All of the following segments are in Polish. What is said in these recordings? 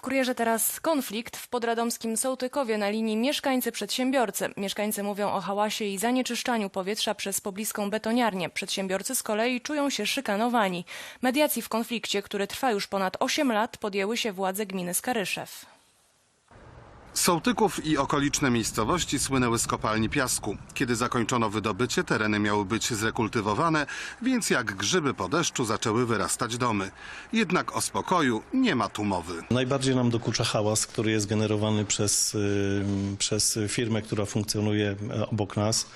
W kurierze teraz konflikt w podradomskim Sołtykowie na linii mieszkańcy-przedsiębiorcy. Mieszkańcy mówią o hałasie i zanieczyszczaniu powietrza przez pobliską betoniarnię. Przedsiębiorcy z kolei czują się szykanowani. Mediacji w konflikcie, który trwa już ponad 8 lat, podjęły się władze gminy Skaryszew. Sołtyków i okoliczne miejscowości słynęły z kopalni piasku. Kiedy zakończono wydobycie, tereny miały być zrekultywowane, więc jak grzyby po deszczu zaczęły wyrastać domy. Jednak o spokoju nie ma tu mowy. Najbardziej nam dokucza hałas, który jest generowany przez, przez firmę, która funkcjonuje e, obok nas,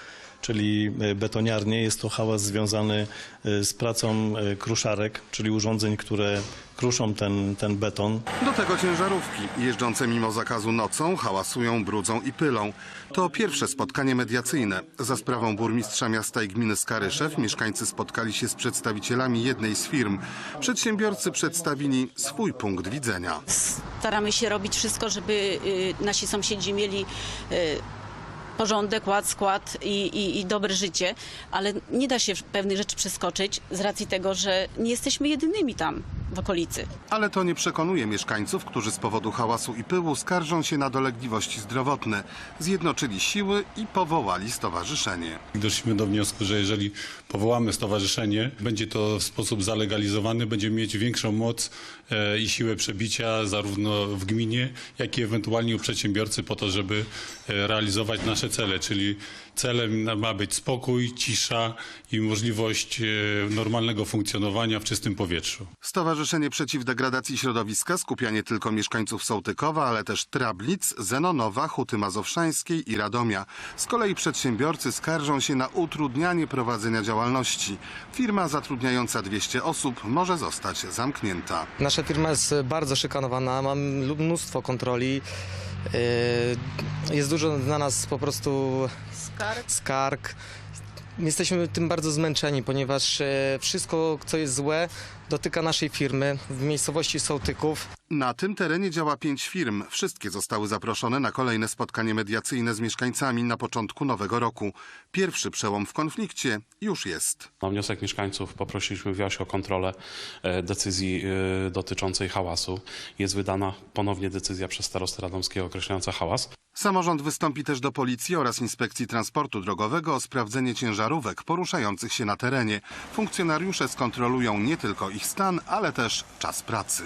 czyli e, betoniarnie. Jest to hałas związany e, z pracą e, kruszarek, czyli urządzeń, które kruszą ten, ten beton. Do tego ciężarówki, jeżdżące mimo zakazu nocą, hałasują, brudzą i pylą. To pierwsze spotkanie mediacyjne. Za sprawą burmistrza miasta i gminy Skaryszew mieszkańcy spotkali się z przedstawicielami jednej z firm. Przedsiębiorcy przedstawili swój punkt widzenia. staramy się robić wszystko, żeby y, nasi sąsiedzi mieli y, porządek, ład, skład i, i, i dobre życie, ale nie da się pewnych rzeczy przeskoczyć z racji tego, że nie jesteśmy jedynymi tam w okolicy. Ale to nie przekonuje mieszkańców, którzy z powodu hałasu i pyłu skarżą się na dolegliwości zdrowotne. Zjednoczyli siły i powołali stowarzyszenie. Doszliśmy do wniosku, że jeżeli powołamy stowarzyszenie, będzie to w sposób zalegalizowany, będziemy mieć większą moc e, i siłę przebicia zarówno w gminie, jak i ewentualnie u przedsiębiorcy po to, żeby e, realizować nasze cele, czyli celem ma być spokój, cisza i możliwość e, normalnego funkcjonowania w czystym powietrzu. Stowarzyszenie Przeciw Degradacji Środowiska skupia nie tylko mieszkańców Sołtykowa, ale też Trablic, Zenonowa, Huty Mazowszańskiej i Radomia. Z kolei przedsiębiorcy skarżą się na utrudnianie prowadzenia działalności. Firma zatrudniająca 200 osób może zostać zamknięta. Nasza firma jest bardzo szykanowana, mam mnóstwo kontroli. Yy, Jest dużo na nas po prostu skarg. Jesteśmy tym bardzo zmęczeni, ponieważ e, wszystko, co jest złe, dotyka naszej firmy w miejscowości Sołtyków. Na tym terenie działa pięć firm. Wszystkie zostały zaproszone na kolejne spotkanie mediacyjne z mieszkańcami na początku nowego roku. Pierwszy przełom w konflikcie już jest. Na wniosek mieszkańców poprosiliśmy WIOŚ o kontrolę e, decyzji e, dotyczącej hałasu. Jest wydana ponownie decyzja przez starostę radomskiego określająca hałas. Samorząd wystąpi też do policji oraz inspekcji transportu drogowego o sprawdzenie ciężarówek poruszających się na terenie. Funkcjonariusze skontrolują nie tylko ich stan, ale też czas pracy.